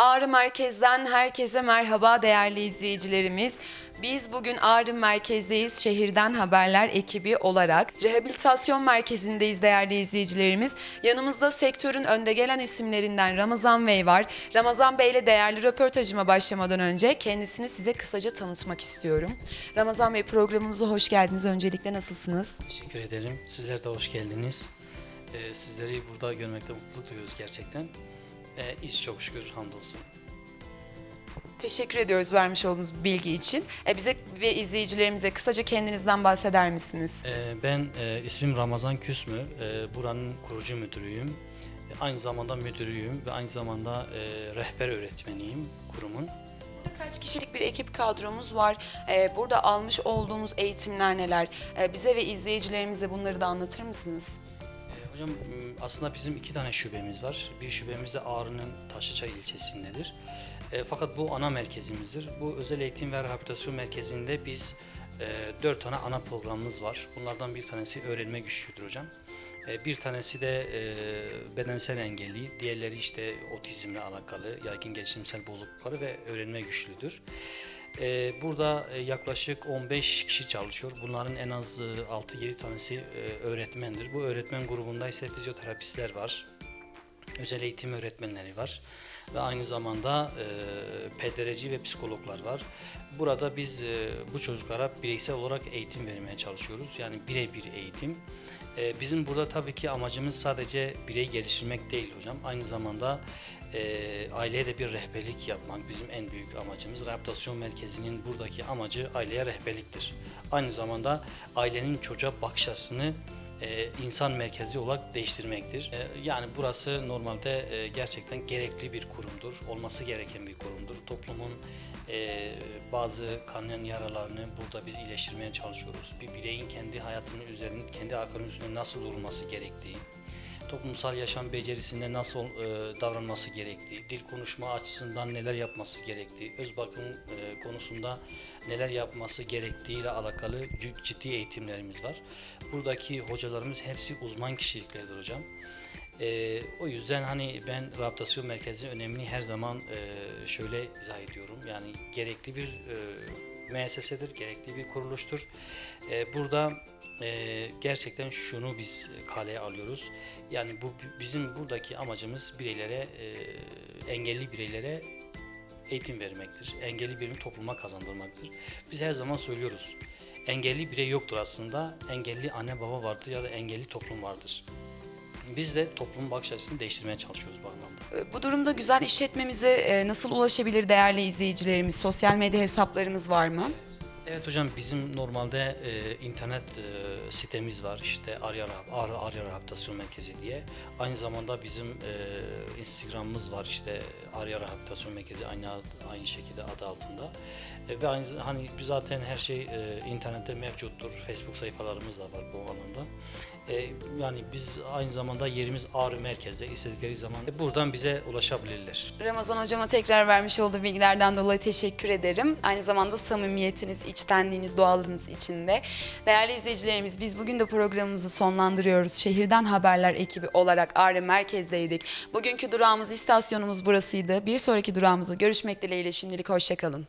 Ağrı Merkez'den herkese merhaba değerli izleyicilerimiz. Biz bugün Ağrı Merkez'deyiz. Şehirden Haberler ekibi olarak rehabilitasyon merkezindeyiz değerli izleyicilerimiz. Yanımızda sektörün önde gelen isimlerinden Ramazan Bey var. Ramazan Bey ile değerli röportajıma başlamadan önce kendisini size kısaca tanıtmak istiyorum. Ramazan Bey programımıza hoş geldiniz. Öncelikle nasılsınız? Teşekkür ederim. Sizler de hoş geldiniz. Ee, sizleri burada görmekte mutluluk duyuyoruz gerçekten. Ee, iş çok şükür hamdolsun. Teşekkür ediyoruz vermiş olduğunuz bilgi için. E, bize ve izleyicilerimize kısaca kendinizden bahseder misiniz? Ee, ben e, ismim Ramazan Küsmü. Ee, buranın kurucu müdürüyüm. Ee, aynı zamanda müdürüyüm ve aynı zamanda e, rehber öğretmeniyim kurumun. Kaç kişilik bir ekip kadromuz var? E, burada almış olduğumuz eğitimler neler? E, bize ve izleyicilerimize bunları da anlatır mısınız? Hocam m, aslında bizim iki tane şubemiz var. Bir şubemiz de Ağrı'nın Taşlıçay ilçesindedir. E, fakat bu ana merkezimizdir. Bu özel eğitim ve rehabilitasyon merkezinde biz e, dört tane ana programımız var. Bunlardan bir tanesi öğrenme güçlüdür hocam. E, bir tanesi de e, bedensel engelli, diğerleri işte otizmle alakalı, yaygın gelişimsel bozuklukları ve öğrenme güçlüdür. E, burada e, yaklaşık 15 kişi çalışıyor. Bunların en az e, 6-7 tanesi e, öğretmendir. Bu öğretmen grubunda ise fizyoterapistler var, özel eğitim öğretmenleri var ve aynı zamanda e, pedereci ve psikologlar var. Burada biz e, bu çocuklara bireysel olarak eğitim vermeye çalışıyoruz. Yani birebir eğitim. E, bizim burada tabii ki amacımız sadece bireyi geliştirmek değil hocam. Aynı zamanda e, aileye de bir rehberlik yapmak bizim en büyük amacımız. Rehabilitasyon merkezinin buradaki amacı aileye rehberliktir. Aynı zamanda ailenin çocuğa bakış açısını e, insan merkezi olarak değiştirmektir. E, yani burası normalde e, gerçekten gerekli bir kurumdur, olması gereken bir kurumdur. Toplumun e, bazı kanayan yaralarını burada biz iyileştirmeye çalışıyoruz. Bir bireyin kendi hayatının üzerinde, kendi ayaklarının üzerinde nasıl durması gerektiği, toplumsal yaşam becerisinde nasıl e, davranması gerektiği, dil konuşma açısından neler yapması gerektiği, öz bakım e, konusunda neler yapması gerektiği ile alakalı ciddi eğitimlerimiz var. Buradaki hocalarımız hepsi uzman kişiliklerdir hocam. E, o yüzden hani ben rehabilitasyon merkezinin önemini her zaman e, şöyle izah ediyorum. Yani gerekli bir e, müessesedir, gerekli bir kuruluştur. E, burada e, gerçekten şunu biz kaleye alıyoruz. Yani bu bizim buradaki amacımız bireylere, e, engelli bireylere eğitim vermektir. Engelli birini topluma kazandırmaktır. Biz her zaman söylüyoruz. Engelli birey yoktur aslında. Engelli anne baba vardır ya da engelli toplum vardır. Biz de toplumun bakış açısını değiştirmeye çalışıyoruz bu anlamda. E, Bu durumda güzel işletmemize e, nasıl ulaşabilir değerli izleyicilerimiz? Sosyal medya hesaplarımız var mı? Evet hocam bizim normalde e, internet e, sitemiz var işte Arya, Rehab- Arya Rehabilitasyon Merkezi diye. Aynı zamanda bizim e, Instagram'ımız var işte Arya Rehabilitasyon Merkezi aynı aynı şekilde adı altında. E, ve aynı hani zaten her şey e, internette mevcuttur. Facebook sayfalarımız da var bu anlamda. E, yani biz aynı zamanda yerimiz Ağrı merkezde istedikleri zaman e, buradan bize ulaşabilirler. Ramazan hocama tekrar vermiş olduğu bilgilerden dolayı teşekkür ederim. Aynı zamanda samimiyetiniz, içtenliğiniz, doğallığınız için de. Değerli izleyicilerimiz biz bugün de programımızı sonlandırıyoruz. Şehirden Haberler ekibi olarak Ağrı Merkez'deydik. Bugünkü durağımız, istasyonumuz burasıydı. Bir sonraki durağımızda görüşmek dileğiyle şimdilik hoşçakalın.